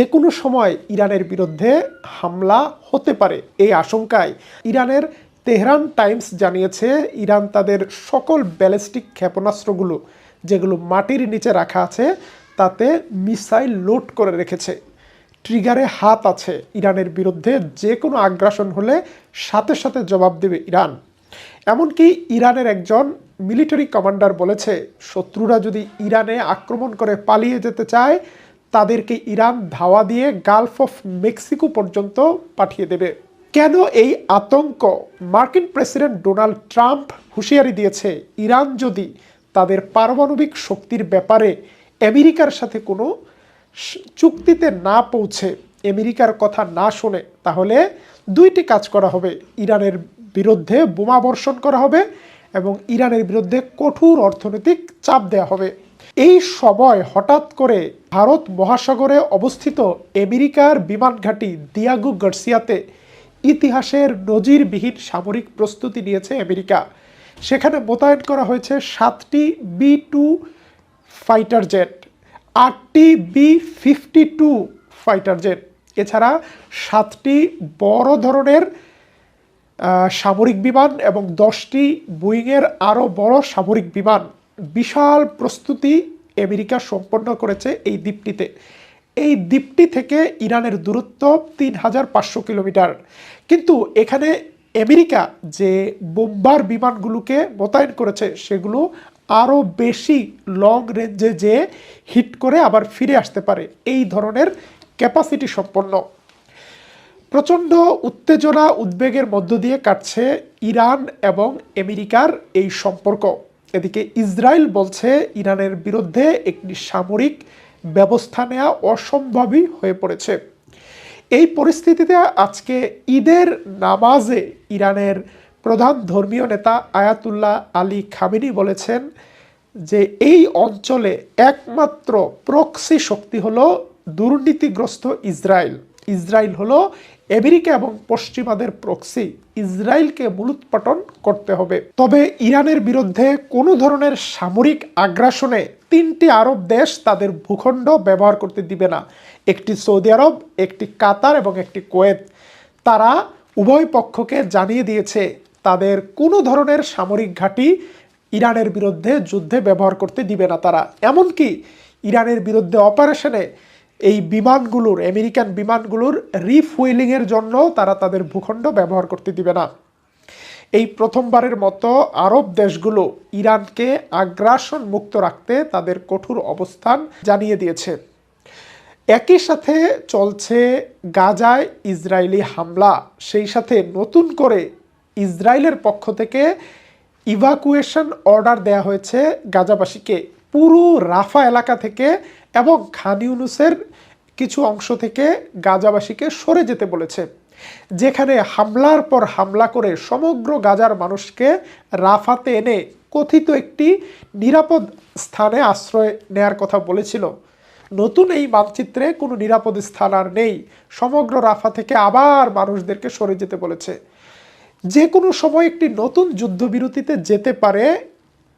যে কোনো সময় ইরানের বিরুদ্ধে হামলা হতে পারে। এই আশঙ্কায় ইরানের তেহরান টাইমস জানিয়েছে, ইরান তাদের সকল ব্যালিস্টিক ক্ষেপণাস্ত্রগুলো, যেগুলো মাটির নিচে রাখা আছে, তাতে মিসাইল লোড করে রেখেছে। ট্রিগারে হাত আছে। ইরানের বিরুদ্ধে যে কোনো আগ্রাসন হলে সাথে সাথে জবাব দেবে ইরান। এমনকি ইরানের একজন মিলিটারি কমান্ডার বলেছে, শত্রুরা যদি ইরানে আক্রমণ করে পালিয়ে যেতে চায় তাদেরকে ইরান ধাওয়া দিয়ে গালফ অফ মেক্সিকো পর্যন্ত পাঠিয়ে দেবে। কেন এই আতঙ্ক? মার্কিন প্রেসিডেন্ট ডোনাল্ড ট্রাম্প হুঁশিয়ারি দিয়েছে, ইরান যদি তাদের পারমাণবিক শক্তির ব্যাপারে আমেরিকার সাথে কোনো চুক্তিতে না পৌঁছে, আমেরিকার কথা না শোনে, তাহলে দুইটি কাজ করা হবে। ইরানের বিরুদ্ধে বোমা বর্ষণ করা হবে এবং ইরানের বিরুদ্ধে কঠোর অর্থনৈতিক চাপ দেওয়া হবে। এই সময় হঠাৎ করে ভারত মহাসাগরে অবস্থিত আমেরিকার বিমান ঘাঁটি দিয়াগু গার্সিয়াতে ইতিহাসের নজিরবিহীন সামরিক প্রস্তুতি নিয়েছে আমেরিকা। সেখানে মোতায়েন করা হয়েছে সাতটি বি টু ফাইটার জেট, আটটি B fifty two fighter jet. এছাড়া সাতটি বড় ধরনের সামরিক বিমান এবং দশটি বুইংয়ের আরও বড় সামরিক বিমান। বিশাল প্রস্তুতি আমেরিকা সম্পন্ন করেছে এই দ্বীপটিতে। এই দ্বীপটি থেকে ইরানের দূরত্ব তিন হাজার পাঁচশো কিলোমিটার। কিন্তু এখানে আমেরিকা যে বোম্বার বিমানগুলোকে মোতায়েন করেছে, সেগুলো আরও বেশি লং রেঞ্জে যে হিট করে আবার ফিরে আসতে পারে। এই ধরনের ক্যাপাসিটি সম্পন্ন। প্রচণ্ড উত্তেজনা, উদ্বেগের মধ্য দিয়ে কাটছে ইরান এবং আমেরিকার এই সম্পর্ক। এদিকে ইসরায়েল বলছে ইরানের বিরুদ্ধে একটি সামরিক ব্যবস্থা নেওয়া অসম্ভবই হয়ে পড়েছে। এই পরিস্থিতিতে আজকে ঈদের নামাজে ইরানের প্রধান ধর্মীয় নেতা আয়াতুল্লাহ আলী খামিনি বলেছেন যে এই অঞ্চলে একমাত্র প্রক্সি শক্তি হলো দুর্নীতিগ্রস্ত ইসরায়েল। ইসরায়েল হলো আমেরিকা এবং পশ্চিমাদের প্রক্সি ইসরায়েলকে মূলোৎপাটন করতে হবে। তবে ইরানের বিরুদ্ধে কোনো ধরনের সামরিক আগ্রাসনে তিনটি আরব দেশ তাদের ভূখণ্ড ব্যবহার করতে দিবে না। একটি সৌদি আরব, একটি কাতার এবং একটি কোয়েত। তারা উভয় পক্ষকে জানিয়ে দিয়েছে, তাদের কোনো ধরনের সামরিক ঘাঁটি ইরানের বিরুদ্ধে যুদ্ধে ব্যবহার করতে দিবে না তারা। এমনকি ইরানের বিরুদ্ধে অপারেশনে এই বিমানগুলোর, আমেরিকান বিমানগুলোর রিফুয়েলিংয়ের জন্য তারা তাদের ভূখণ্ড ব্যবহার করতে দিবে না। এই প্রথমবারের মতো আরব দেশগুলো ইরানকে আগ্রাসন মুক্ত রাখতে তাদের কঠোর অবস্থান জানিয়ে দিয়েছে। একই সাথে চলছে গাজায় ইসরায়েলি হামলা। সেই সাথে নতুন করে ইসরায়েলের পক্ষ থেকে ইভাকুয়েশন অর্ডার দেয়া হয়েছে গাজাবাসীকে। পুরো রাফা এলাকা থেকে এবং খান ইউনুসের কিছু অংশ থেকে গাজাবাসীকে সরে যেতে বলেছে, যেখানে হামলার পর হামলা করে সমগ্র গাজার মানুষকে রাফাতে এনে কথিত একটি নিরাপদ স্থানে আশ্রয় নেয়ার কথা বলেছিল। নতুন এই মানচিত্রে কোনো নিরাপদ স্থান আর নেই, সমগ্র রাফা থেকে আবার মানুষদেরকে সরে যেতে বলেছে। যে কোনো সময় একটি নতুন যুদ্ধবিরতিতে যেতে পারে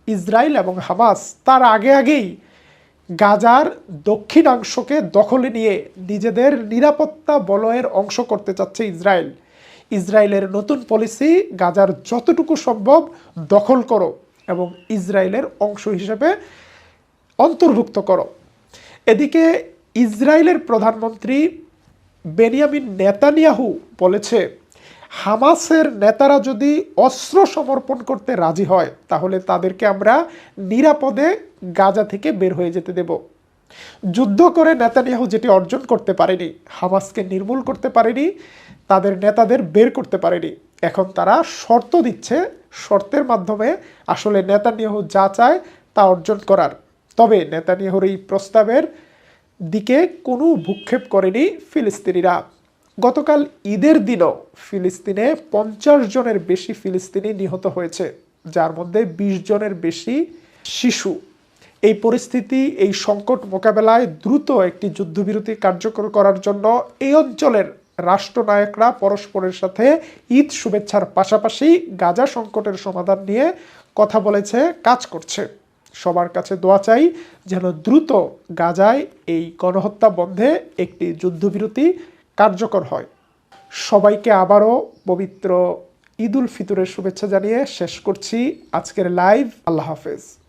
ইসরায়েল এবং হামাস, তার আগে আগেই গাজার দক্ষিণাংশকে দখলে নিয়ে নিজেদের নিরাপত্তা বলয়ের অংশ করতে চাচ্ছে ইসরায়েল। ইসরায়েলের নতুন পলিসি গাজার যতটুকু সম্ভব দখল করো এবং ইসরায়েলের অংশ হিসেবে অন্তর্ভুক্ত করো। এদিকে ইসরায়েলের প্রধানমন্ত্রী বেনিয়ামিন নেতানিয়াহু বলেছে হামাসের নেতারা যদি অস্ত্র সমর্পণ করতে রাজি হয়, তাহলে তাদেরকে আমরা নিরাপদে গাজা থেকে বের হয়ে যেতে দেব। যুদ্ধ করে নেতানিয়াহু যেটি অর্জন করতে পারেনি, হামাসকে নির্মূল করতে পারেনি, তাদের নেতাদের বের করতে পারেনি। এখন তারা শর্ত দিচ্ছে, শর্তের মাধ্যমে আসলে নেতানিয়াহু যা চায় তা অর্জন করার। তবে নেতানিয়াহুর এই প্রস্তাবের দিকে কোনো ভূক্ষেপ করেনি ফিলিস্তিনিরা। গতকাল ঈদের দিনও ফিলিস্তিনে পঞ্চাশ জনের বেশি ফিলিস্তিনি নিহত হয়েছে, যার মধ্যে বিশ জনের বেশি শিশু। এই পরিস্থিতি, এই সংকট মোকাবেলায় দ্রুত একটি যুদ্ধবিরতি কার্যকর করার জন্য এই অঞ্চলের রাষ্ট্রনায়করা পরস্পরের সাথে ঈদ শুভেচ্ছার পাশাপাশি গাজা সংকটের সমাধান নিয়ে কথা বলেছে, কাজ করছে। সবার কাছে দোয়া চাই যেন দ্রুত গাজায় এই গণহত্যা বন্ধে একটি যুদ্ধবিরতি কার্যকর হয়। সবাইকে আবারও পবিত্র ঈদ উল ফিতরের শুভেচ্ছা জানিয়ে শেষ করছি। আজকের লাইভ আল্লাহ হাফেজ।